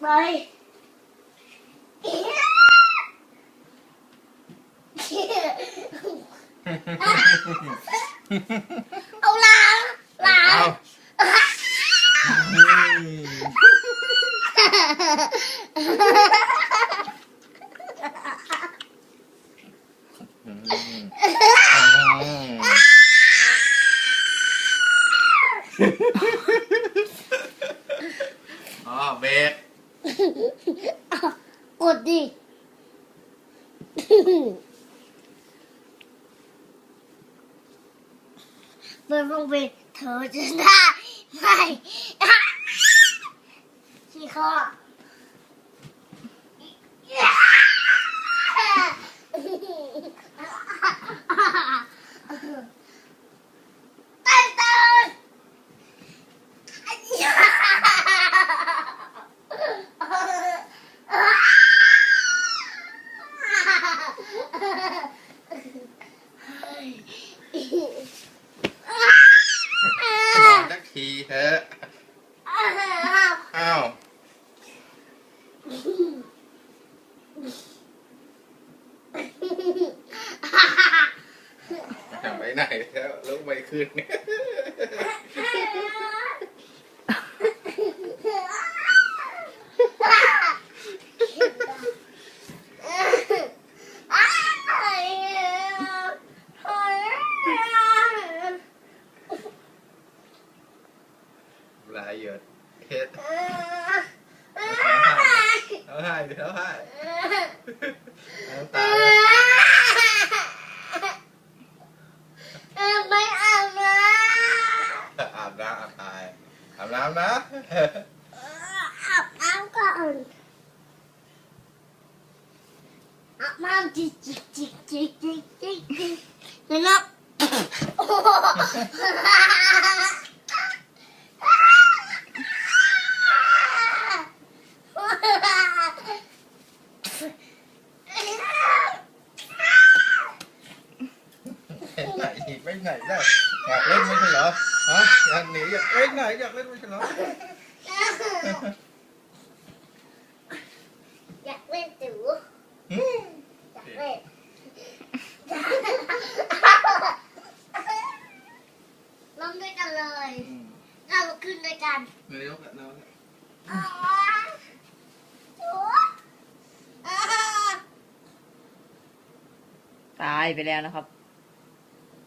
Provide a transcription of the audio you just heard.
ไปเอาล้างล้างอ๋อเบรก กดดิเปิดวงเป็นเธอจะได้ไหมขี้ข้อเต้นเต้น นอนสักทีเถอะอ้าวไปไหนแล้วลุกไปขึ้นเนี่ย ลายหยดเฮ็ดเอาให้เอาให้น้ำตาไม่อาบน้อาบน้ำอาบตายอาบน้ำนะอาบน้ำก่อนอาบน้ำจิกจิกจิกจิกจิกจิกจิกแล้วนับ ไปไหนอีกไปไหนได้อยากเล่นไม่ใช่เหรอฮะอยากหนีอยากเล่นไหนอยากเล่นไม่ใช่เหรออยากเล่นติ๋วอืมอยากเล่นลงด้วยกันเลยเราขึ้นด้วยกันนายกอะนายกอะอ๋อถูอ่าตายไปแล้วนะครับ